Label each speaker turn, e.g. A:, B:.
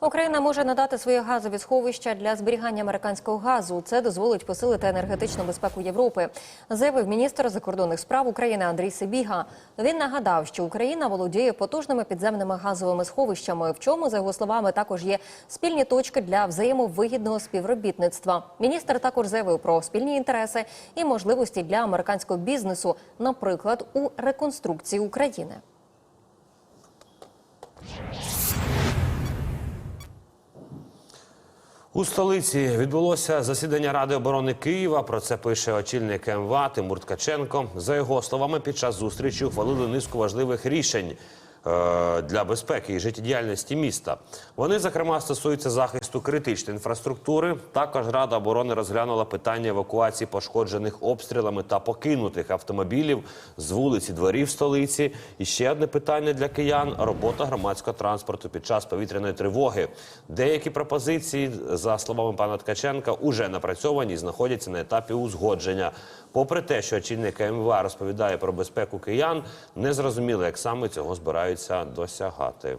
A: Україна може надати свої газові сховища для зберігання американського газу. Це дозволить посилити енергетичну безпеку Європи, заявив міністр закордонних справ України Андрій Сибіга. Він нагадав, що Україна володіє потужними підземними газовими сховищами, в чому, за його словами, також є спільні точки для взаємовигідного співробітництва. Міністр також заявив про спільні інтереси і можливості для американського бізнесу, наприклад, у реконструкції України.
B: У столиці відбулося засідання Ради оборони Києва. Про це пише очільник МВА Тимур Ткаченко. За його словами, під час зустрічі ухвалили низку важливих рішень для безпеки і життєдіяльності міста. Вони, зокрема, стосуються захисту критичної інфраструктури. Також Рада оборони розглянула питання евакуації пошкоджених обстрілами та покинутих автомобілів з вулиці дворів столиці. І ще одне питання для киян: робота громадського транспорту під час повітряної тривоги. Деякі пропозиції, за словами пана Ткаченка, уже напрацьовані і знаходяться на етапі узгодження. Попри те, що очільник МВА розповідає про безпеку киян, не зрозуміло, як саме цього збираються досягати.